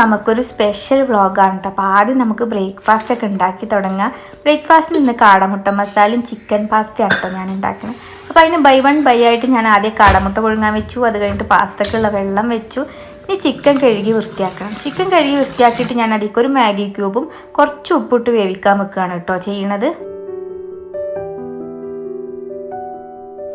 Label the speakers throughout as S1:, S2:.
S1: നമുക്കൊരു സ്പെഷ്യൽ വ്ളോഗാണ് കേട്ടോ അപ്പോൾ ആദ്യം നമുക്ക് ബ്രേക്ക്ഫാസ്റ്റ് ഒക്കെ ഉണ്ടാക്കി തുടങ്ങാം. ബ്രേക്ക്ഫാസ്റ്റിന് ഇന്ന് കാടമുട്ട മസാലയും ചിക്കൻ പാസ്തയാണ് കേട്ടോ ഞാൻ ഉണ്ടാക്കുന്നത് അപ്പോൾ അതിന് ബൈ വൺ ബൈ ആയിട്ട് ഞാൻ ആദ്യം കാടമുട്ട പുഴുങ്ങാൻ വെച്ചു. അത് കഴിഞ്ഞിട്ട് പാസ്തക്കുള്ള വെള്ളം വെച്ചു. ഇനി ചിക്കൻ കഴുകി വൃത്തിയാക്കണം. ചിക്കൻ കഴുകി വൃത്തിയാക്കിയിട്ട് ഞാൻ അതിലേക്ക് ഒരു മാഗി ക്യൂബും കുറച്ച് ഉപ്പിട്ട് വേവിക്കാൻ വെക്കുകയാണ് കേട്ടോ ചെയ്യണത്.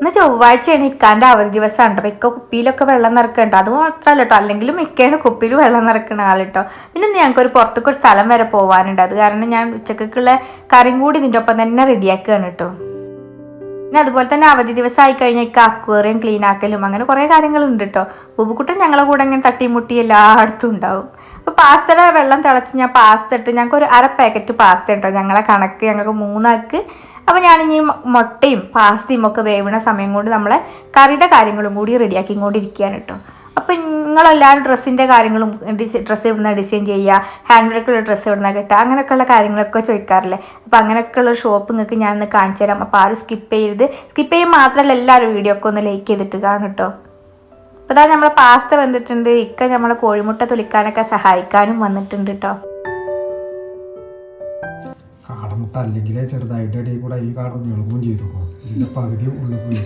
S1: ഇന്ന് ചൊവ്വാഴ്ചയാണ് ഇക്കാന്റെ അവധി ദിവസമാണ് കേട്ടോ. ഇക്ക കുപ്പിയിലൊക്കെ വെള്ളം നിറക്കുന്നുണ്ട് അത് മാത്രമല്ല കേട്ടോ. അല്ലെങ്കിലും ഇക്കയാണ് കുപ്പിയിൽ വെള്ളം നിറക്കുന്ന ആൾ കേട്ടോ. പിന്നെ ഇന്ന് ഞങ്ങൾക്ക് ഒരു പുറത്തേക്ക് ഒരു സ്ഥലം വരെ പോകാനുണ്ട് അത് കാരണം ഞാൻ ഉച്ചക്കുള്ള കറിയും കൂടി ഇതിന്റെ ഒപ്പം തന്നെ റെഡിയാക്കുകയാണ് കേട്ടോ. പിന്നെ അതുപോലെ തന്നെ അവധി ദിവസം ആയി കഴിഞ്ഞാൽ ഇക്ക അക്വേറിയം ക്ലീൻ ആക്കലും അങ്ങനെ കുറേ കാര്യങ്ങളുണ്ട് കേട്ടോ. ബുബുക്കുട്ടൻ ഞങ്ങളെ കൂടെ ഇങ്ങനെ തട്ടിമുട്ടി എല്ലായിടത്തും ഉണ്ടാവും. അപ്പോൾ പാസ്തയുടെ വെള്ളം തിളച്ച് ഞാൻ പാസ്ത ഇട്ട് ഞങ്ങൾക്ക് ഒരു അര പാക്കറ്റ് പാസ്ത ഉണ്ടോ? ഞങ്ങളെ കണക്ക് ഞങ്ങൾക്ക് മൂന്നാൾക്ക് അപ്പോൾ ഞാനിനി മുട്ടയും പാസ്തയും ഒക്കെ വേവണ സമയം കൊണ്ട് നമ്മളെ കറിയുടെ കാര്യങ്ങളും കൂടി റെഡിയാക്കി കൊണ്ടിരിക്കുകയാണ് കേട്ടോ അപ്പം നിങ്ങളെല്ലാവരും ഡ്രസ്സിന്റെ കാര്യങ്ങളും ഡിസൈൻ ഡ്രസ്സ് ഇടുന്ന ഡിസൈൻ ചെയ്യുക? ഹാൻഡ് വർക്കുള്ള ഡ്രസ്സ് ഇടുന്ന കിട്ടുക? അങ്ങനെയൊക്കെയുള്ള കാര്യങ്ങളൊക്കെ ചോദിക്കാറില്ലേ? അപ്പോൾ അങ്ങനെയൊക്കെയുള്ള ഷോപ്പ് നിങ്ങൾക്ക് ഞാനൊന്ന് കാണിച്ചു തരാം. അപ്പോൾ ആരും സ്കിപ്പ് ചെയ്യരുത്. സ്കിപ്പ് ചെയ്യാൻ മാത്രമല്ല എല്ലാവരും വീഡിയോ ഒക്കെ ഒന്ന് ലൈക്ക് ചെയ്തിട്ട് കാണും കേട്ടോ അപ്പോൾ അതാ നമ്മളെ പാസ്ത വന്നിട്ടുണ്ട് ഇക്ക നമ്മളെ കോഴിമുട്ട തൊലിക്കാനൊക്കെ സഹായിക്കാനും വന്നിട്ടുണ്ട് കേട്ടോ
S2: കാടമുട്ട അല്ലെങ്കിൽ ചെറുതായിട്ട് ഇടയിൽ കൂടെ ഈ കാടം ഞെളുകയും ചെയ്തു ഇതിന്റെ പകുതി ഉള്ളിൽ പോയി.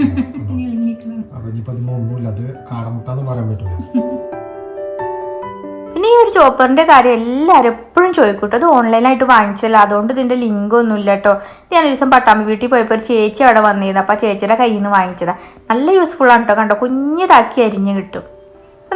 S2: അപ്പൊ ഇനിയിപ്പോ അതിന് ഒന്നുമില്ല അത് കാടമുട്ട എന്ന് പറയാൻ പറ്റില്ല
S1: പിന്നെ ഈ ഒരു ചോപ്പറിന്റെ കാര്യം എല്ലാവരും എപ്പോഴും ചോദിക്കൂട്ടോ. അത് ഓൺലൈനായിട്ട് വാങ്ങിച്ചല്ല. അതുകൊണ്ട് ഇതിന്റെ ലിങ്ക് ഒന്നും ഇല്ല കേട്ടോ ഞാൻ ഒരു ദിവസം പട്ടാമ്പി വീട്ടിൽ പോയപ്പോൾ ഒരു ചേച്ചി അവിടെ വന്നിരുന്നു. അപ്പോൾ ആ ചേച്ചിയുടെ കയ്യിൽ നിന്ന് വാങ്ങിച്ചതാ. നല്ല യൂസ്ഫുൾ ആണ് കേട്ടോ കണ്ടോ? കുഞ്ഞിതാക്കി അരിഞ്ഞ് കിട്ടും.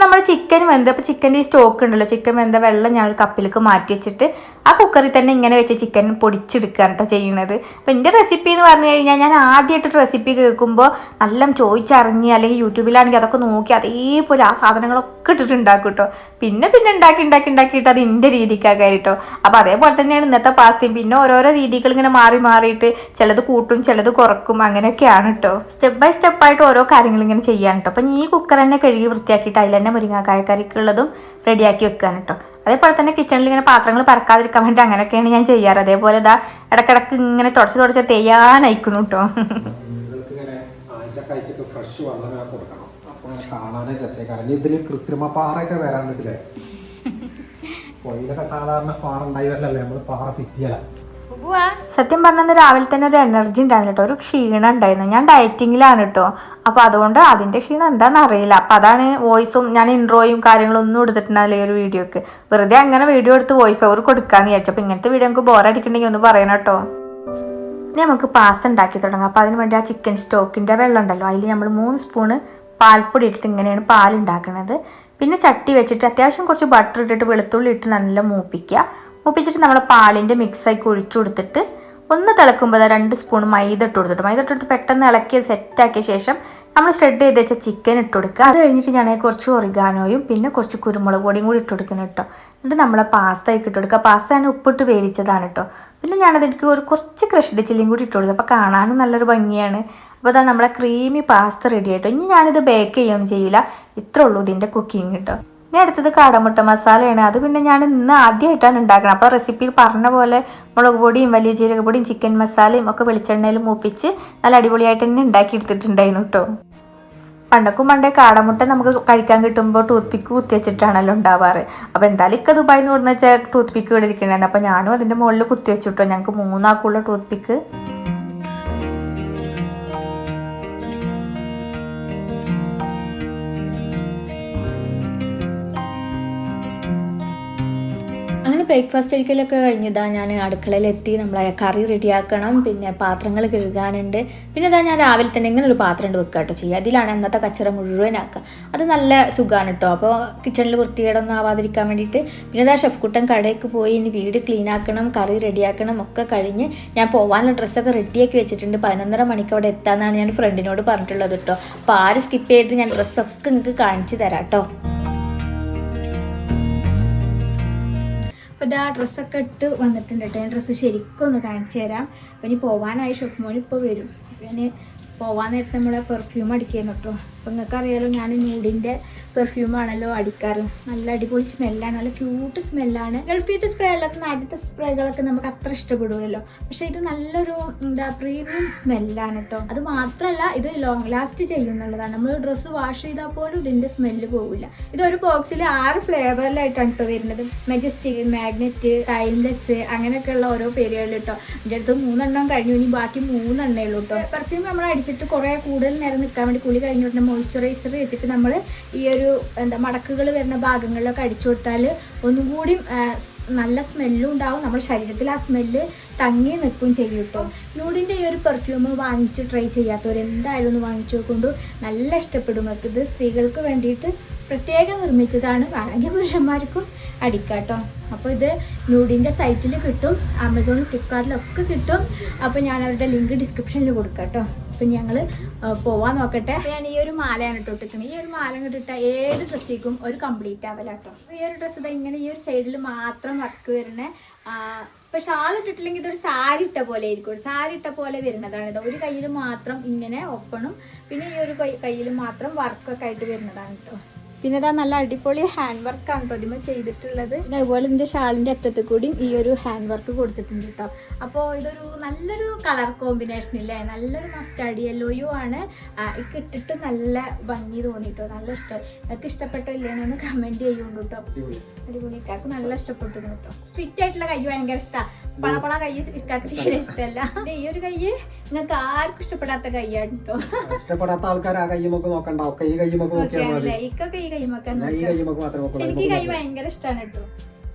S1: നമ്മൾ ചിക്കൻ വെന്ത് അപ്പോൾ ചിക്കന്റെ ഈ സ്റ്റോക്ക് ഉണ്ടല്ലോ ചിക്കൻ വെന്ത വെള്ളം ഞാൻ കപ്പിലേക്ക് മാറ്റി വെച്ചിട്ട് ആ കുക്കറിൽ തന്നെ ഇങ്ങനെ വെച്ച് ചിക്കൻ പൊടിച്ചെടുക്കുകയാണ് കേട്ടോ ചെയ്യുന്നത്. അപ്പോൾ എന്റെ റെസിപ്പി എന്ന് പറഞ്ഞു കഴിഞ്ഞാൽ ഞാൻ ആദ്യമായിട്ട് റെസിപ്പി കേൾക്കുമ്പോൾ നല്ല ചോദിച്ചറിഞ്ഞ് അല്ലെങ്കിൽ യൂട്യൂബിലാണെങ്കിൽ അതൊക്കെ നോക്കി അതേപോലെ ആ സാധനങ്ങളൊക്കെ ഇട്ടിട്ട് ഉണ്ടാക്കും കേട്ടോ പിന്നെ പിന്നെ ഉണ്ടാക്കി ഉണ്ടാക്കി ഉണ്ടാക്കിയിട്ട് അത് എന്റെ രീതിക്കാക്കാൻ കേട്ടോ അപ്പോൾ അതേപോലെ തന്നെയാണ് ഇന്നത്തെ പാസ്തയും. പിന്നെ ഓരോരോ രീതികൾ ഇങ്ങനെ മാറി മാറിയിട്ട് ചിലത് കൂട്ടും ചിലത് കുറക്കും അങ്ങനെയൊക്കെയാണ് കേട്ടോ സ്റ്റെപ്പ് ബൈ സ്റ്റെപ്പായിട്ട് ഓരോ കാര്യങ്ങൾ ഇങ്ങനെ ചെയ്യാൻ കേട്ടോ അപ്പം ഈ കുക്കർ തന്നെ കഴുകി വൃത്തിയാക്കിയിട്ട് അതിൽ തന്നെ മുരിങ്ങാക്കായ കറിക്കുള്ളതും റെഡിയാക്കി വെക്കാൻ കേട്ടോ അതേപോലെ തന്നെ കിച്ചണിൽ ഇങ്ങനെ പാത്രങ്ങൾ പറക്കാതിരിക്കാൻ വേണ്ടി അങ്ങനെയൊക്കെയാണ് ഞാൻ ചെയ്യാറ്. അതേപോലെ ഇതാ ഇടക്കിടക്ക് ഇങ്ങനെ തുടച്ച് തുടച്ച് തെയ്യാനയക്കുന്നു കേട്ടോ
S2: ഫ്രഷ് വെള്ളം കൊടുക്കണം. അപ്പൊ കാണാനും രസമായി കാരണം ഇതിൽ കൃത്രിമ പാറയൊക്കെ വരാണ്ടിട്ടില്ലേ പൊയിലൊക്കെ സാധാരണ പാറ ഉണ്ടായി വരലല്ലേ? നമ്മൾ പാറ ഫിറ്റ് ചെയ്യാൻ
S1: സത്യം പറഞ്ഞാൽ രാവിലെ തന്നെ ഒരു എനർജി ഉണ്ടായിരുന്നു കേട്ടോ ഒരു ക്ഷീണം ഉണ്ടായിരുന്നു. ഞാൻ ഡയറ്റിങ്ങിലാണ് കേട്ടോ അപ്പോൾ അതുകൊണ്ട് അതിന്റെ ക്ഷീണം എന്താണെന്ന് അറിയില്ല. അപ്പോൾ അതാണ് വോയിസും ഞാൻ ഇൻട്രോയും കാര്യങ്ങളൊന്നും എടുത്തിട്ടുണ്ടാവില്ല ഈ ഒരു വീഡിയോക്ക് വെറുതെ അങ്ങനെ വീഡിയോ എടുത്ത് വോയിസ് ഓവർ കൊടുക്കാമെന്ന് വിചാരിച്ചു. അപ്പോൾ ഇങ്ങനത്തെ വീഡിയോ നമുക്ക് ബോറടിക്കണമെങ്കിൽ ഒന്ന് പറയണം കേട്ടോ നമുക്ക് പാസ്ത ഉണ്ടാക്കി തുടങ്ങാം. അപ്പോൾ അതിന് വേണ്ടി ആ ചിക്കൻ സ്റ്റോക്കിന്റെ വെള്ളം ഉണ്ടല്ലോ. അതിൽ നമ്മൾ മൂന്ന് സ്പൂണ് പാൽപ്പൊടി ഇട്ടിട്ട് ഇങ്ങനെയാണ് പാൽ ഉണ്ടാക്കുന്നത് പിന്നെ ചട്ടി വെച്ചിട്ട് അത്യാവശ്യം കുറച്ച് ബട്ടർ ഇട്ടിട്ട് വെളുത്തുള്ളി ഇട്ട് നല്ല മൂപ്പിക്കുക മൂപ്പിച്ചിട്ട് നമ്മൾ പാലിന്റെ മിക്സാക്കി ഒഴിച്ചു കൊടുത്തിട്ട് ഒന്ന് തിളക്കുമ്പോൾ രണ്ട് സ്പൂൺ മൈദ ഇട്ട് കൊടുത്തിട്ട് മൈദ ഇട്ട് കൊടുത്ത് പെട്ടെന്ന് ഇളക്കി സെറ്റാക്കിയ ശേഷം നമ്മൾ ഷ്രെഡ് ചെയ്ത് വെച്ച ചിക്കൻ ഇട്ട് കൊടുക്കുക. അത് കഴിഞ്ഞിട്ട് ഞാൻ കുറച്ച് ഒറിഗാനോയും പിന്നെ കുറച്ച് കുരുമുളക് പൊടിയും കൂടി ഇട്ട് കൊടുക്കണം കേട്ടോ. എന്നിട്ട് നമ്മളെ പാസ്ത ഇട്ട് കൊടുക്കുക. പാസ്ത ഞാൻ ഉപ്പിട്ട് വേവിച്ചതാണ് കേട്ടോ. പിന്നെ ഞാനതിലേക്ക് ഒരു കുറച്ച് ക്രഷ്ഡ് ചില്ലിയും കൂടി ഇട്ട് കൊടുക്കുക അപ്പോൾ കാണാനും നല്ലൊരു ഭംഗിയാണ്. അപ്പോൾ അതാ നമ്മളെ ക്രീമി പാസ്ത റെഡി ആയിട്ടോ. ഇനി ഞാനിത് ബേക്ക് ചെയ്യുകയൊന്നും ചെയ്യില്ല ഇത്രേ ഉള്ളൂ ഇതിന്റെ കുക്കിംഗ് കേട്ടോ. ഇനി അടുത്തത് കാടമുട്ട മസാലയാണ്. അത് പിന്നെ ഞാൻ ഇന്ന് ആദ്യമായിട്ടാണ് ഉണ്ടാക്കുന്നത് അപ്പോൾ റെസിപ്പിയിൽ പറഞ്ഞ പോലെ മുളക് പൊടിയും വലിയ ജീരകപ്പൊടിയും ചിക്കൻ മസാലയും ഒക്കെ വെളിച്ചെണ്ണയിൽ മൂപ്പിച്ച് നല്ല അടിപൊളിയായിട്ട് തന്നെ ഉണ്ടാക്കി എടുത്തിട്ടുണ്ടായിരുന്നു കേട്ടോ. പണ്ടക്കും പണ്ടേ കാടമുട്ട നമുക്ക് കഴിക്കാൻ കിട്ടുമ്പോൾ ടൂത്ത് പിക്ക് കുത്തി വെച്ചിട്ടാണല്ലോ ഉണ്ടാവാറ്. അപ്പോൾ എന്തായാലും ഇക്ക ദുബായിൽ നിന്ന് കൊടുന്ന് വെച്ചാൽ ടൂത്ത് പിക്ക് ഇവിടെ ഇരിക്കണേന്ന് അപ്പോൾ ഞാനും അതിന്റെ മുകളിൽ കുത്തി വെച്ചിട്ടോ ഞങ്ങൾക്ക് മൂന്നാക്കുള്ള ടൂത്ത് പിക്ക് അങ്ങനെ ബ്രേക്ക്ഫാസ്റ്റ് കഴിക്കലൊക്കെ കഴിഞ്ഞതാ ഞാൻ അടുക്കളയിലെത്തി. നമ്മളെ കറി റെഡിയാക്കണം. പിന്നെ പാത്രങ്ങൾ കഴുകാനുണ്ട്. പിന്നെ ഇതാ ഞാൻ രാവിലെ തന്നെ ഇങ്ങനെ ഒരു പാത്രം ഉണ്ട് വെക്കുക കേട്ടോ ചെയ്യുക അതിലാണ് അന്നത്തെ കച്ചറ മുഴുവനാക്കുക അത് നല്ല സുഖമാണ് കേട്ടോ അപ്പോൾ കിച്ചണിൽ വൃത്തികേടൊന്നും ആവാതിരിക്കാൻ വേണ്ടിയിട്ട് പിന്നെ ഇതാ ഷെഫ് കുട്ടൻ കടയ്ക്ക് പോയി. ഇനി വീട് ക്ലീൻ ആക്കണം കറി റെഡിയാക്കണം ഒക്കെ കഴിഞ്ഞ് ഞാൻ പോകാനുള്ള ഡ്രസ്സൊക്കെ റെഡിയാക്കി വെച്ചിട്ടുണ്ട്. പതിനൊന്നര മണിക്ക് അവിടെ എത്താമെന്നാണ് ഞാൻ ഫ്രണ്ടിനോട് പറഞ്ഞിട്ടുള്ളത് കേട്ടോ അപ്പോൾ ആരും സ്കിപ്പ് ചെയ്ത് ഞാൻ ഡ്രസ്സൊക്കെ നിങ്ങൾക്ക് കാണിച്ചു തരാം കേട്ടോ അപ്പോൾ ഇതാ ഡ്രസ്സൊക്കെ ഇട്ട് വന്നിട്ടുണ്ട് കേട്ടോ ഞാൻ ഡ്രസ്സ് ശരിക്കും ഒന്ന് കാണിച്ചു തരാം. അപ്പോൾ ഇനി പോകാനായി ഷോപ്പ് മോൾ ഇപ്പോൾ വരും. ഞാൻ പോവാൻ നേരത്തെ നമ്മളെ പെർഫ്യൂം അടിക്കുന്നു കേട്ടോ അപ്പോൾ നിങ്ങൾക്ക് അറിയാലോ ഞാൻ ന്യൂഡിന്റെ പെർഫ്യൂമാണല്ലോ അടിക്കാറ്. നല്ല അടിപൊളി സ്മെല്ലാണ് നല്ല ക്യൂട്ട് സ്മെല്ലാണ് ഗൾഫിയത്തെ സ്പ്രേ അല്ലാത്ത നാട്ടിലത്തെ സ്പ്രേകളൊക്കെ നമുക്ക് അത്ര ഇഷ്ടപ്പെടില്ലല്ലോ പക്ഷെ ഇത് നല്ലൊരു എന്താ പ്രീമിയം സ്മെല്ലാണ് കേട്ടോ അത് മാത്രമല്ല ഇത് ലോങ് ലാസ്റ്റ് ചെയ്യുന്നുള്ളതാണ്. നമ്മൾ ഡ്രസ്സ് വാഷ് ചെയ്താൽ പോലും ഇതിന്റെ സ്മെല്ല് പോവില്ല. ഇത് ഒരു ബോക്സിൽ ആറ് ഫ്ലേവറിലായിട്ടാണ് കേട്ടോ വരുന്നത്. മെജസ്റ്റിക് മാഗ്നറ്റ് ടൈംലെസ് അങ്ങനെയൊക്കെയുള്ള ഓരോ പേരുകളിൽ കേട്ടോ എന്റെ അടുത്ത് മൂന്നെണ്ണം കഴിഞ്ഞു ഇനി ബാക്കി മൂന്നെണ്ണേ ഉള്ളൂ കേട്ടോ പെർഫ്യൂം നമ്മൾ അടിച്ചിട്ട് കുറേ കൂടുതൽ നേരം നിൽക്കാൻ വേണ്ടി കുളി കഴിഞ്ഞിട്ട് മോയ്സ്ചറൈസർ വെച്ചിട്ട് നമ്മൾ ഈ ഒരു എന്താ മടക്കുകൾ വരുന്ന ഭാഗങ്ങളിലൊക്കെ അടിച്ചു കൊടുത്താൽ ഒന്നും കൂടി നല്ല സ്മെല്ലും ഉണ്ടാവും. നമ്മുടെ ശരീരത്തിൽ ആ സ്മെല്ല് തങ്ങി നിൽക്കും ചെയ്യും കേട്ടോ. നൂഡിന്റെ ഈ ഒരു പെർഫ്യൂം വാങ്ങിച്ച് ട്രൈ ചെയ്യാത്തവർ എന്തായാലും ഒന്ന് വാങ്ങിച്ചു കൊണ്ട് നല്ല ഇഷ്ടപ്പെടും ഇത് സ്ത്രീകൾക്ക് വേണ്ടിയിട്ട് പ്രത്യേകം നിർമ്മിച്ചതാണ്. വേണമെങ്കിൽ പുരുഷന്മാർക്കും അടിക്കാട്ടോ കേട്ടോ. അപ്പോൾ ഇത് നൂഡിന്റെ സൈറ്റിൽ കിട്ടും. ആമസോൺ ഫ്ലിപ്കാർട്ടിലൊക്കെ കിട്ടും. അപ്പോൾ ഞാൻ അവരുടെ ലിങ്ക് ഡിസ്ക്രിപ്ഷനിൽ കൊടുക്കാം കേട്ടോ. അപ്പം ഞങ്ങൾ പോവാൻ നോക്കട്ടെ. ഞാൻ ഈ ഒരു മാലയാണ് ഇട്ടോ ഇട്ടിരിക്കുന്നത് ഈ ഒരു മാല ഇട്ടിട്ട ഏത് ഡ്രസ്സിക്കും ഒരു കംപ്ലീറ്റ് ആവില്ല കേട്ടോ. ഈ ഒരു ഡ്രസ്സ് ഇതാ ഇങ്ങനെ ഈ ഒരു സൈഡിൽ മാത്രം വർക്ക് വരുന്ന ഇപ്പൊ ഷാൾ ഇട്ടിട്ടില്ലെങ്കിൽ ഇതൊരു സാരി ഇട്ട പോലെ ആയിരിക്കും. സാരി ഇട്ട പോലെ വരുന്നതാണ് ഇത്. ഒരു കയ്യിൽ മാത്രം ഇങ്ങനെ ഒപ്പണും പിന്നെ ഈ ഒരു കയ്യിൽ മാത്രം വർക്കൊക്കെ ആയിട്ട് വരുന്നതാണ് കേട്ടോ. പിന്നെ ഇതാ നല്ല അടിപൊളി ഹാൻഡ് വർക്കാണ് പ്രതിമ ചെയ്തിട്ടുള്ളത്. പിന്നെ അതുപോലെ ഇതിന്റെ ഷാളിന്റെ അറ്റത്ത് കൂടിയും ഈ ഒരു ഹാൻഡ് വർക്ക് കൊടുത്തിട്ടുണ്ട് കേട്ടോ അപ്പോൾ ഇതൊരു നല്ലൊരു കളർ കോമ്പിനേഷൻ ഇല്ലേ? നല്ലൊരു മസ്റ്റാഡി യെല്ലോയും ആണ്. ഇക്ക് ഇട്ടിട്ട് നല്ല ഭംഗി തോന്നിട്ടോ നല്ല ഇഷ്ടം. നിങ്ങൾക്ക് ഇഷ്ടപ്പെട്ടോ ഇല്ലേന്നൊന്ന് കമന്റ് ചെയ്യുന്നുണ്ട് കേട്ടോ അടിപൊളി. ഇക്കാക്ക് നല്ല ഇഷ്ടപ്പെട്ടു കേട്ടോ ഫിറ്റ് ആയിട്ടുള്ള കൈ ഭയങ്കര ഇഷ്ടമാണ് പളപ്പള കൈ ഇക്കാക്ക് തീരെ ഇഷ്ടമല്ല ഈ ഒരു കൈ നിങ്ങൾക്ക് ആർക്കും ഇഷ്ടപ്പെടാത്ത കൈയാണ് കേട്ടോ
S2: ഇഷ്ടപ്പെടാത്ത ആൾക്കാർ ആ കൈ നോക്കണ്ട. ഒക്കെ ഈ കൈ നോക്കിയാൽ മതി.
S1: ഇക്കൊക്കെ ഈ കൈമക്കാൻ എനിക്ക് കൈ ഭയങ്കര ഇഷ്ടമാണ് കേട്ടോ.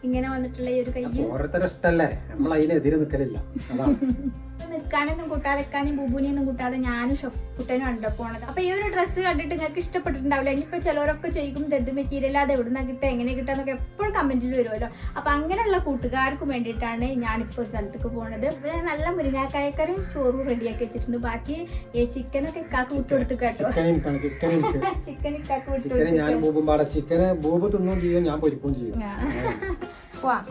S1: ഇങ്ങനെ വന്നിട്ടുള്ള ഈ ഒരു കൈ.
S2: ഓരോരുത്തരെ ഇഷ്ടല്ലേ? നമ്മൾ അതിനെതിരെ നിൽക്കലില്ല അതാണ്.
S1: നിൽക്കാനൊന്നും കൂട്ടാതെ നിൽക്കാനും ബുബുനെയൊന്നും കൂട്ടാതെ ഞാനും കുട്ടനും ഉണ്ടോ പോണത്. അപ്പൊ ഈ ഒരു ഡ്രസ്സ് കണ്ടിട്ട് നിങ്ങൾക്ക് ഇഷ്ടപ്പെട്ടിട്ടുണ്ടാവില്ല? ഇനിയിപ്പോ ചിലരൊക്കെ ചെയ്യും ഇത് മെറ്റീരിയൽ അത് എവിടുന്ന കിട്ടുക? എങ്ങനെ കിട്ടാന്നൊക്കെ എപ്പോഴും കമന്റിൽ വരുമല്ലോ. അപ്പൊ അങ്ങനെയുള്ള കൂട്ടുകാർക്ക് വേണ്ടിയിട്ടാണ് ഞാനിപ്പോ ഒരു സ്ഥലത്തേക്ക് പോണത്. പിന്നെ നല്ല മുരിങ്ങാക്കായക്കറിയും ചോറും റെഡിയാക്കി വെച്ചിട്ടുണ്ട്. ബാക്കി ഈ ചിക്കനൊക്കെ ഇക്കാക്ക് വിട്ടുകൊടുത്ത് കേട്ടോ.
S2: ചിക്കൻ
S1: ഇക്കാക്ക്
S2: വിട്ടു
S1: ചിക്കൻ
S2: ബൂബും തിന്നും ചെയ്യും ഞാൻ പൊരിക്കും ചെയ്യും.
S1: പോവാം.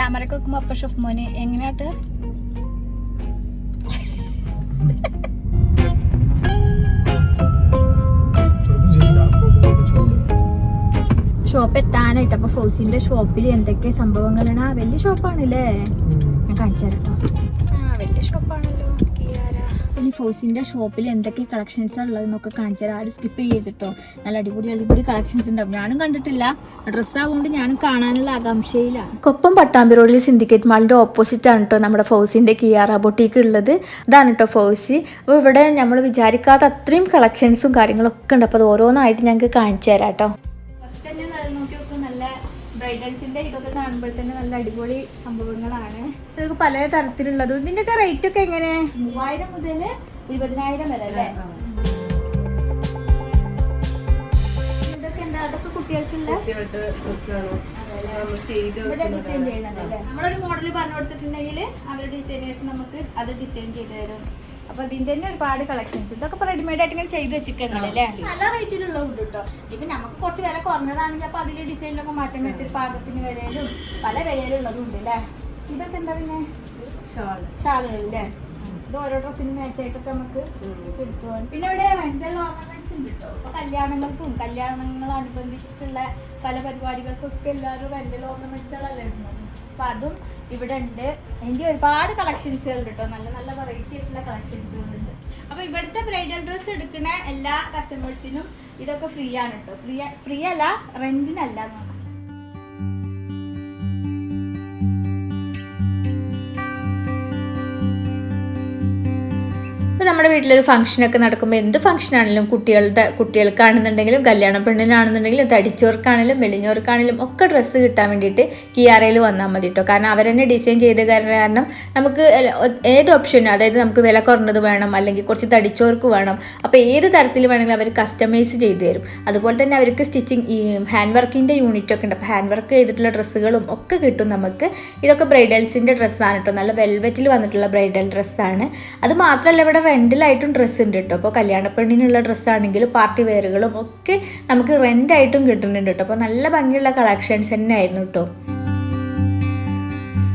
S1: ക്യാമറക്ക് വെക്കുമ്പോ അപ്പൊ ഷെഫ് മോന് എങ്ങനെയാട്ട്? ഷോപ്പ് എത്താനായിട്ട്. അപ്പൊ ഫൗസിന്റെ ഷോപ്പിൽ എന്തൊക്കെ സംഭവങ്ങളാണ്? വലിയ ഷോപ്പാണല്ലേ? ഞാൻ കാണിച്ചു പിന്നെ ഫോസിന്റെ ഷോപ്പിൽ എന്തൊക്കെ കളക്ഷൻസ് ഉള്ളതെന്നൊക്കെ കാണിച്ചു തരാം. ആരും സ്കിപ്പ് ചെയ്തിട്ടോ നല്ല അടിപൊളി അടിപൊളി കളക്ഷൻസ് ഉണ്ടാവും. ഞാനും കണ്ടിട്ടില്ല. ഡ്രസ്സ് ആവുകൊണ്ട് ഞാനും കാണാനുള്ള ആകാംക്ഷയിലാണ് കൊപ്പം പട്ടാമ്പി റോഡിൽ സിന്ധിക്കേറ്റ് മാളിന്റെ ഓപ്പോസിറ്റ് ആണ് കേട്ടോ നമ്മുടെ ഫോസിന്റെ കിയാറ ബൊട്ടീക്ക് ഉള്ളത്. ഇതാണ് കേട്ടോ ഫോസി. അപ്പോൾ ഇവിടെ നമ്മൾ വിചാരിക്കാത്ത അത്രയും കളക്ഷൻസും കാര്യങ്ങളൊക്കെ ഉണ്ട്. അപ്പോൾ അത് ഓരോന്നായിട്ട് ഞങ്ങൾക്ക് കാണിച്ചു തരാം കേട്ടോ ഫസ്റ്റ് തന്നെ ബ്രൈഡൽസിന്റെ ഇതൊക്കെ കാണുമ്പോൾ തന്നെ നല്ല അടിപൊളി സംഭവങ്ങളാണ്. ഇതൊക്കെ പല തരത്തിലുള്ളത്. ഇതിന്റെയൊക്കെ റേറ്റ് ഒക്കെ എങ്ങനെ? മൂവായിരം മുതൽ ഇരുപതിനായിരം വരെ അല്ലേ? ഇതൊക്കെ എന്താ? അതൊക്കെ കുട്ടികൾക്കുള്ള
S3: കുട്ടികളുടെ ഡ്രസ്സാണ് നമ്മൾ ചെയ്ത്
S1: ഇവിടെ ഡിസൈൻ ചെയ്യണതല്ലേ നമ്മളൊരു മോഡൽ പറഞ്ഞു കൊടുത്തിട്ടുണ്ടെങ്കിൽ അവരുടെ ഡിസൈനേഴ്സ് നമുക്ക് അത് ഡിസൈൻ ചെയ്തു തരും. അപ്പൊ ഇതിന്റെ തന്നെ ഒരുപാട് കളക്ഷൻസ് ഇതൊക്കെ റെഡിമെയ്ഡ് ആയിട്ട് ഇങ്ങനെ ചെയ്ത് വെച്ചിട്ടുണ്ടല്ലേ നല്ല റേറ്റിലുള്ള ഉണ്ട് കേട്ടോ ഇപ്പൊ നമുക്ക് കുറച്ച് വില കുറഞ്ഞതാണെങ്കിൽ അപ്പൊ അതിലെ ഡിസൈനിലൊക്കെ മാറ്റം വരുത്തി പാകത്തിന് വിലയിലും പല വിലയിലുള്ളതും ഉണ്ട് അല്ലേ ഇതൊക്കെ എന്താ പിന്നെ? ഷാളുകളല്ലേ ഇത് ഓരോ ഡ്രസ്സിന് മാച്ച് ആയിട്ടൊക്കെ നമുക്ക് പിന്നെ ഇവിടെ റെന്റൽ ഓർണമെന്റ്സ് ഉണ്ട് കേട്ടോ ഇപ്പൊ കല്യാണങ്ങൾക്കും കല്യാണങ്ങൾ അനുബന്ധിച്ചിട്ടുള്ള പല പരിപാടികൾക്കൊക്കെ എല്ലാവരും റെന്റൽ ഓർണമെന്റ്സുകളല്ലേ ഇടുന്നത്? അപ്പൊ അതും ഇവിടെ ഉണ്ട്. എനിക്ക് ഒരുപാട് കളക്ഷൻസുകൾ കേട്ടോ നല്ല നല്ല വെറൈറ്റി ആയിട്ടുള്ള കളക്ഷൻസുകൾ ഉണ്ട് അപ്പൊ ഇവിടുത്തെ ബ്രൈഡൽ ഡ്രസ് എടുക്കുന്ന എല്ലാ കസ്റ്റമേഴ്സിനും ഇതൊക്കെ ഫ്രീ ആണ് കേട്ടോ ഫ്രീ ഫ്രീ അല്ല റെന്റിനല്ല എന്നാണ് നമ്മുടെ വീട്ടിലൊരു ഫംഗ്ഷനൊക്കെ നടക്കുമ്പോൾ എന്ത് ഫംഗ്ഷൻ ആണെങ്കിലും കുട്ടികളുടെ കുട്ടികൾക്കാണെന്നുണ്ടെങ്കിലും കല്യാണ പെണ്ണിനാണെന്നുണ്ടെങ്കിലും തടിച്ചവർക്കാണെങ്കിലും വെളിഞ്ഞവർക്കാണെങ്കിലും ഒക്കെ ഡ്രസ്സ് കിട്ടാൻ വേണ്ടിയിട്ട് കിയാറയിൽ വന്നാൽ മതി കേട്ടോ കാരണം അവരെന്നെ ഡിസൈൻ ചെയ്ത കാരണം നമുക്ക് ഏത് ഓപ്ഷനും അതായത് നമുക്ക് വില കുറഞ്ഞത് വേണം അല്ലെങ്കിൽ കുറച്ച് തടിച്ചവർക്ക് വേണം അപ്പോൾ ഏത് തരത്തിൽ വേണമെങ്കിലും അവർ കസ്റ്റമൈസ് ചെയ്ത് തരും. അതുപോലെ തന്നെ അവർക്ക് സ്റ്റിച്ചിങ് ഈ ഹാൻഡ് വർക്കിന്റെ യൂണിറ്റ് ഒക്കെ ഉണ്ട്. അപ്പോൾ ഹാൻഡ് വർക്ക് ചെയ്തിട്ടുള്ള ഡ്രസ്സുകളും ഒക്കെ കിട്ടും നമുക്ക്. ഇതൊക്കെ ബ്രൈഡൽസിന്റെ ഡ്രസ്സാണ് കേട്ടോ നല്ല വെൽവെറ്റിൽ വന്നിട്ടുള്ള ബ്രൈഡൽ ഡ്രസ്സാണ് അത് മാത്രമല്ല ഇവിടെ റെന്റിലായിട്ടും ഡ്രസ്സ് ഉണ്ട് കേട്ടോ അപ്പോൾ കല്യാണപ്പെണ്ണിനുള്ള ഡ്രസ്സാണെങ്കിലും പാർട്ടി വെയറുകളും ഒക്കെ നമുക്ക് റെന്റായിട്ടും കിട്ടുന്നുണ്ട് കേട്ടോ അപ്പോൾ നല്ല ഭംഗിയുള്ള കളക്ഷൻസ് തന്നെ ആയിരുന്നു കേട്ടോ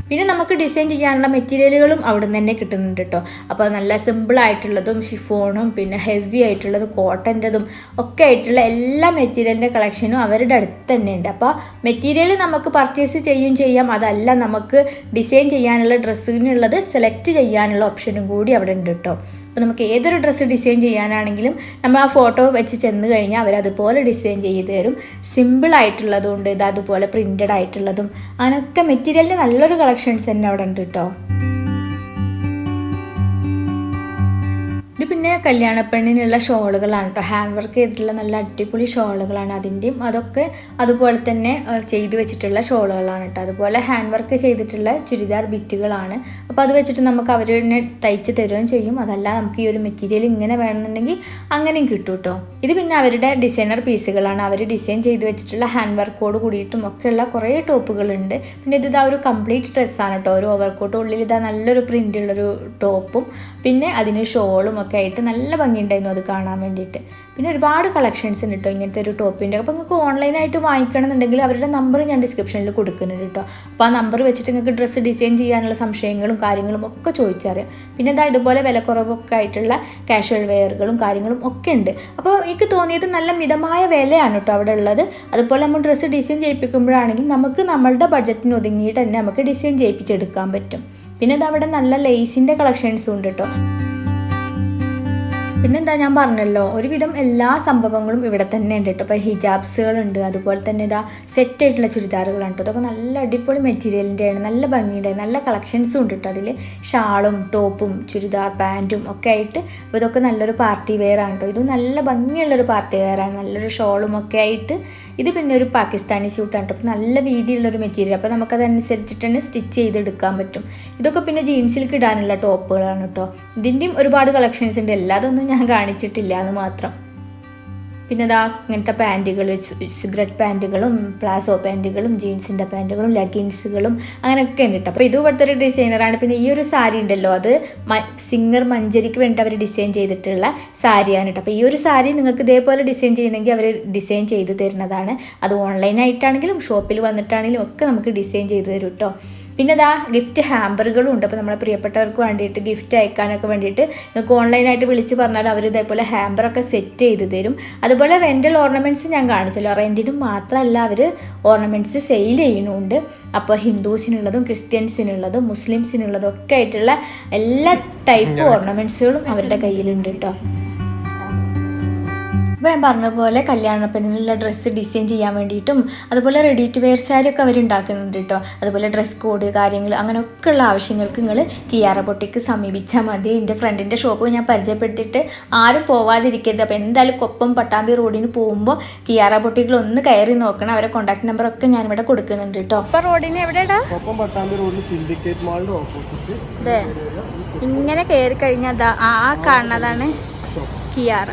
S1: പിന്നെ നമുക്ക് ഡിസൈൻ ചെയ്യാനുള്ള മെറ്റീരിയലുകളും അവിടെ നിന്ന് തന്നെ കിട്ടുന്നുണ്ട് കേട്ടോ അപ്പോൾ നല്ല സിമ്പിൾ ആയിട്ടുള്ളതും ഷിഫോണും പിന്നെ ഹെവി ആയിട്ടുള്ളതും കോട്ടന്റെതും ഒക്കെ ആയിട്ടുള്ള എല്ലാ മെറ്റീരിയലിന്റെ കളക്ഷനും അവരുടെ അടുത്ത് തന്നെ ഉണ്ട്. അപ്പോൾ മെറ്റീരിയൽ നമുക്ക് പർച്ചേസ് ചെയ്യും ചെയ്യാം. അതല്ല നമുക്ക് ഡിസൈൻ ചെയ്യാനുള്ള ഡ്രസ്സിനുള്ളത് സെലക്ട് ചെയ്യാനുള്ള ഓപ്ഷനും കൂടി അവിടെ ഉണ്ട് കേട്ടോ അപ്പോൾ നമുക്ക് ഏതൊരു ഡ്രസ്സ് ഡിസൈൻ ചെയ്യാനാണെങ്കിലും നമ്മൾ ആ ഫോട്ടോ വെച്ച് ചെന്ന് കഴിഞ്ഞാൽ അവർ അതുപോലെ ഡിസൈൻ ചെയ്ത് തരും. സിമ്പിൾ ആയിട്ടുള്ളതും ഉണ്ട് ഇത് അതുപോലെ പ്രിന്റഡ് ആയിട്ടുള്ളതും. അങ്ങനെയൊക്കെ മെറ്റീരിയലിന്റെ നല്ലൊരു കളക്ഷൻസ് തന്നെ അവിടെ ഉണ്ട് കേട്ടോ ഇത് പിന്നെ കല്യാണപ്പെണ്ണിനുള്ള ഷോളുകളാണ് കേട്ടോ ഹാൻഡ് വർക്ക് ചെയ്തിട്ടുള്ള നല്ല അടിപൊളി ഷോളുകളാണ് അതിന്റെയും അതൊക്കെ അതുപോലെ തന്നെ ചെയ്ത് വെച്ചിട്ടുള്ള ഷോളുകളാണ് കേട്ടോ അതുപോലെ ഹാൻഡ് വർക്ക് ചെയ്തിട്ടുള്ള ചുരിദാർ ബിറ്റുകളാണ്. അപ്പോൾ അത് വെച്ചിട്ട് നമുക്ക് അവർ തന്നെ തയ്ച്ച് തരുകയും ചെയ്യും. അതല്ല നമുക്ക് ഈ ഒരു മെറ്റീരിയൽ ഇങ്ങനെ വേണമെന്നുണ്ടെങ്കിൽ അങ്ങനെയും കിട്ടും കേട്ടോ ഇത് പിന്നെ അവരുടെ ഡിസൈനർ പീസുകളാണ് അവർ ഡിസൈൻ ചെയ്ത് വെച്ചിട്ടുള്ള ഹാൻഡ് വർക്കോട് കൂടിയിട്ടും ഒക്കെയുള്ള കുറേ ടോപ്പുകളുണ്ട് പിന്നെ ഇത് ഇതാ ഒരു കംപ്ലീറ്റ് ഡ്രസ്സാണ് കേട്ടോ ഒരു ഓവർകോട്ട് ഉള്ളിൽ ഇതാ നല്ലൊരു പ്രിന്റുള്ളൊരു ടോപ്പും. പിന്നെ അതിന് ഷോളും ഒക്കെ ആയിട്ട് നല്ല ഭംഗിയുണ്ടായിരുന്നു അത് കാണാൻ വേണ്ടിയിട്ട്. പിന്നെ ഒരുപാട് കളക്ഷൻസ് ഉണ്ട് കേട്ടോ ഇങ്ങനത്തെ ഒരു ടോപ്പിന്റെ. അപ്പോൾ നിങ്ങൾക്ക് ഓൺലൈനായിട്ട് വാങ്ങിക്കണമെന്നുണ്ടെങ്കിൽ അവരുടെ നമ്പർ ഞാൻ ഡിസ്ക്രിപ്ഷനിൽ കൊടുക്കുന്നുണ്ട് കേട്ടോ അപ്പോൾ ആ നമ്പർ വെച്ചിട്ട് നിങ്ങൾക്ക് ഡ്രസ്സ് ഡിസൈൻ ചെയ്യാനുള്ള സംശയങ്ങളും കാര്യങ്ങളും ഒക്കെ ചോദിച്ചറിയാം. പിന്നെ ഇതാ ഇതുപോലെ വിലക്കുറവൊക്കെ ആയിട്ടുള്ള കാഷ്വൽ വെയറുകളും കാര്യങ്ങളും ഒക്കെ ഉണ്ട്. അപ്പോൾ എനിക്ക് തോന്നിയത് നല്ല മിതമായ വിലയാണ് കേട്ടോ അവിടെ ഉള്ളത്. അതുപോലെ നമ്മൾ ഡ്രസ്സ് ഡിസൈൻ ചെയ്യിപ്പിക്കുമ്പോഴാണെങ്കിൽ നമുക്ക് നമ്മളുടെ ബഡ്ജറ്റിന് ഒതുങ്ങിയിട്ട് തന്നെ നമുക്ക് ഡിസൈൻ ചെയ്യിപ്പിച്ചെടുക്കാൻ പറ്റും. പിന്നെ ഇത് അവിടെ നല്ല ലേസിന്റെ കളക്ഷൻസും ഉണ്ട് കേട്ടോ പിന്നെന്താ ഞാൻ പറഞ്ഞല്ലോ ഒരുവിധം എല്ലാ സംഭവങ്ങളും ഇവിടെ തന്നെ ഉണ്ട് കേട്ടോ. ഇപ്പോൾ ഹിജാബ്സുകളുണ്ട് അതുപോലെ തന്നെ ഇതാ സെറ്റ് ആയിട്ടുള്ള ചുരിദാറുകളാണ് കേട്ടോ. അതൊക്കെ നല്ല അടിപൊളി മെറ്റീരിയലിന്റെ ആണ് നല്ല ഭംഗിയുടെ നല്ല കളക്ഷൻസും ഉണ്ട് കേട്ടോ അതിൽ ഷാളും ടോപ്പും ചുരിദാർ പാന്റും ഒക്കെ ആയിട്ട് അപ്പോൾ ഇതൊക്കെ നല്ലൊരു പാർട്ടി വെയർ ആണ് കേട്ടോ. ഇതും നല്ല ഭംഗിയുള്ളൊരു പാർട്ടി വെയറാണ് നല്ലൊരു ഷോളും ഒക്കെ ആയിട്ട്. ഇത് പിന്നെ ഒരു പാകിസ്ഥാനി സ്യൂട്ടാണ് കേട്ടോ. അപ്പോൾ നല്ല വീതിയുള്ളൊരു മെറ്റീരിയൽ. അപ്പോൾ നമുക്കതനുസരിച്ചിട്ട് തന്നെ സ്റ്റിച്ച് ചെയ്തെടുക്കാൻ പറ്റും. ഇതൊക്കെ പിന്നെ ജീൻസിലേക്ക് ഇടാനുള്ള ടോപ്പുകളാണ് കേട്ടോ. ഇതിന്റെയും ഒരുപാട് കളക്ഷൻസ് ഉണ്ട്. എല്ലാതൊന്നും ഞാൻ കാണിച്ചിട്ടില്ല എന്ന് മാത്രം. പിന്നെ അതാ ഇങ്ങനത്തെ പാന്റുകൾ സിഗരറ്റ് പാന്റുകളും പ്ലാസോ പാന്റുകളും ജീൻസിന്റെ പാന്റുകളും ലെഗിൻസുകളും അങ്ങനെയൊക്കെ ഉണ്ട് കേട്ടോ അപ്പോൾ ഇത് ഇവിടുത്തെ ഒരു ഡിസൈനറാണ്. പിന്നെ ഈ ഒരു സാരി ഉണ്ടല്ലോ അത് സിംഗർ മഞ്ചരിക്ക് വേണ്ടി അവർ ഡിസൈൻ ചെയ്തിട്ടുള്ള സാരിയാണ് കേട്ടോ അപ്പോൾ ഈ ഒരു സാരി നിങ്ങൾക്ക് ഇതേപോലെ ഡിസൈൻ ചെയ്യണമെങ്കിൽ അവർ ഡിസൈൻ ചെയ്ത് തരുന്നതാണ്. അത് ഓൺലൈനായിട്ടാണെങ്കിലും ഷോപ്പിൽ വന്നിട്ടാണെങ്കിലും ഒക്കെ നമുക്ക് ഡിസൈൻ ചെയ്ത് തരും കേട്ടോ പിന്നെ ഇതാ ഗിഫ്റ്റ് ഹാമ്പറുകളും ഉണ്ട് അപ്പോൾ നമ്മളെ പ്രിയപ്പെട്ടവർക്ക് വേണ്ടിയിട്ട് ഗിഫ്റ്റ് അയക്കാനൊക്കെ വേണ്ടിയിട്ട് നിങ്ങൾക്ക് ഓൺലൈനായിട്ട് വിളിച്ച് പറഞ്ഞാൽ അവർ ഇതേപോലെ ഹാമ്പറൊക്കെ സെറ്റ് ചെയ്ത് തരും. അതുപോലെ റെന്റൽ ഓർണമെന്റ്സ് ഞാൻ കാണിച്ചല്ലോ. റെന്റിനും മാത്രമല്ല അവർ ഓർണമെന്റ്സ് സെയിൽ ചെയ്യുന്നുണ്ട്. അപ്പോൾ ഹിന്ദുസിനുള്ളതും ക്രിസ്ത്യൻസിനുള്ളതും മുസ്ലിംസിനുള്ളതും ഒക്കെ ആയിട്ടുള്ള എല്ലാ ടൈപ്പ് ഓർണമെന്റ്സുകളും അവരുടെ കയ്യിലുണ്ട് കേട്ടോ അപ്പോൾ ഞാൻ പറഞ്ഞ പോലെ കല്യാണ പെണ്ണിനുള്ള ഡ്രസ്സ് ഡിസൈൻ ചെയ്യാൻ വേണ്ടിയിട്ടും അതുപോലെ റെഡി ടു വെയർ സാരി ഒക്കെ അവർ ഉണ്ടാക്കുന്നുണ്ട് കേട്ടോ അതുപോലെ ഡ്രസ് കോഡ് കാര്യങ്ങൾ അങ്ങനെയൊക്കെ ഉള്ള ആവശ്യങ്ങൾക്ക് നിങ്ങൾ കിയാറ പൊട്ടിക്ക് സമീപിച്ചാൽ മതി. എന്റെ ഫ്രണ്ടിന്റെ ഷോപ്പ് ഞാൻ പരിചയപ്പെടുത്തിയിട്ട് ആരും പോവാതിരിക്കരുത്. അപ്പോൾ എന്തായാലും കൊപ്പം പട്ടാമ്പി റോഡിന് പോകുമ്പോൾ കിയാറ പൊട്ടിക്കിൽ ഒന്ന് കയറി നോക്കണം. അവരെ കോൺടാക്ട് നമ്പർ ഒക്കെ ഞാൻ ഇവിടെ കൊടുക്കുന്നുണ്ട് കേട്ടോ അപ്പോൾ റോഡിന് എവിടെയാ
S2: കൊപ്പം പട്ടാമ്പി റോഡിൽ സിൻഡിക്കേറ്റ് മാളിന്റെ ഓപ്പോസിറ്റ്
S1: ഇങ്ങനെ കയറി കഴിഞ്ഞാൽ ആ കാണുന്നതാണ് കിയാറ.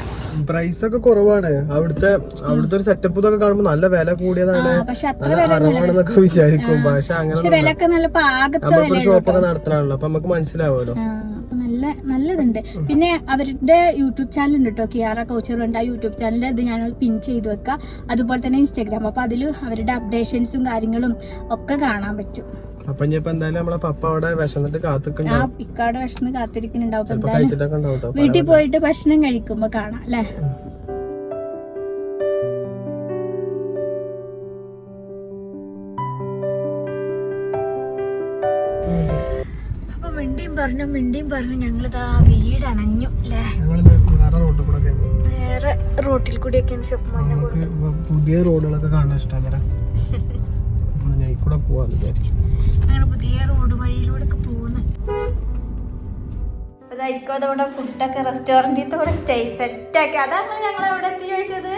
S2: പ്രൈസ് ഒക്കെ കുറവാണ്. അവിടുത്തെ അവിടുത്തെ ഒരു സെറ്റപ്പ് ഇതൊക്കെ കാണുമ്പോ നല്ല വില കൂടിയതാണ്. അറിവാണെന്നൊക്കെ വിചാരിക്കും. പക്ഷെ അങ്ങനെ ഷോപ്പ് ഒക്കെ ഷോപ്പൊക്കെ നടത്തണല്ലോ അപ്പൊ നമുക്ക് മനസ്സിലാവുമല്ലോ.
S1: നല്ല നല്ലതുണ്ട്. പിന്നെ അവരുടെ യൂട്യൂബ് ചാനൽ ഉണ്ട് കേട്ടോ. കിയാറ കൗച്ചർ ഉണ്ട്. ആ യൂട്യൂബ് ചാനൽ ഇത് ഞാൻ പിൻ ചെയ്ത് വെക്കാം. അതുപോലെ തന്നെ ഇൻസ്റ്റാഗ്രാം അപ്പൊ അതിൽ അവരുടെ അപ്ഡേഷൻസും കാര്യങ്ങളും ഒക്കെ കാണാൻ പറ്റും.
S2: അപ്പൊ ഇനിയിപ്പോ എന്തായാലും നമ്മളെ പപ്പ അവിടെ വിശന്നിട്ട് കാത്തിക്കുണ്ടാവും
S1: പിക്കാട് കാത്തിരിക്കുന്നുണ്ടാവും
S2: കഴിച്ചിട്ടൊക്കെ ഉണ്ടാവും
S1: വീട്ടിൽ പോയിട്ട് ഭക്ഷണം കഴിക്കുമ്പോ കാണാം അല്ലേ? മിണ്ടിയും പറഞ്ഞു മിണ്ടിയും പറഞ്ഞു ഞങ്ങളിതാ വീടണഞ്ഞു അല്ലേ?
S2: വേറെ.
S1: റോട്ടിൽ കൂടിയൊക്കെയാണ്
S2: പുതിയ റോഡുകളൊക്കെ കാണാൻ ഇഷ്ടം കൂടെ പോവാന്ന് വിചാരിച്ചു.
S1: പുതിയ റോഡ് വഴിയിലൂടെ പോകുന്നു. അതവിടെ ഫുഡൊക്കെ റെസ്റ്റോറന്റിൽ കൂടെ സ്റ്റേ സെറ്റ് ആക്കി. അതാണ് ഞങ്ങൾ അവിടെ എത്തി കഴിച്ചത്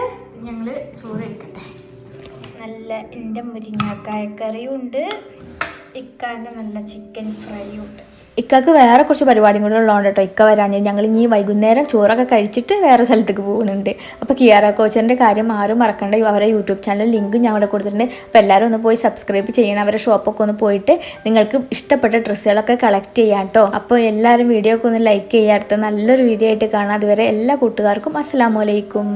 S1: ഞങ്ങൾ ചോറ് കഴിക്കട്ടെ. നല്ല എന്റെ മുരിങ്ങാക്കായ കറിയും ഉണ്ട് ഇക്കാന്റെ നല്ല ചിക്കൻ ഫ്രൈ ഉണ്ട്. ഇക്കാക്ക് വേറെ കുറച്ച് പരിപാടിയും കൂടെ ഉള്ളതുകൊണ്ട് കേട്ടോ ഇക്ക വരാഞ്ഞ്. ഞങ്ങൾ ഇനി വൈകുന്നേരം ചോറൊക്കെ കഴിച്ചിട്ട് വേറെ സ്ഥലത്തേക്ക് പോകുന്നുണ്ട്. അപ്പോൾ കിയാറ കോച്ചറിന്റെ കാര്യം ആരും മറക്കണ്ട. അവരെ യൂട്യൂബ് ചാനൽ ലിങ്ക് ഞാൻ അവിടെ കൊടുത്തിട്ടുണ്ട്. അപ്പോൾ എല്ലാവരും ഒന്ന് പോയി സബ്സ്ക്രൈബ് ചെയ്യണം. അവരുടെ ഷോപ്പൊക്കെ ഒന്ന് പോയിട്ട് നിങ്ങൾക്ക് ഇഷ്ടപ്പെട്ട ഡ്രസ്സുകളൊക്കെ കളക്ട് ചെയ്യാം കേട്ടോ. അപ്പോൾ എല്ലാവരും വീഡിയോ ഒക്കെ ഒന്ന് ലൈക്ക് ചെയ്യുക. അടുത്ത നല്ലൊരു വീഡിയോ ആയിട്ട് കാണാം. അതുവരെ എല്ലാ കൂട്ടുകാർക്കും അസ്സാം വലൈക്കും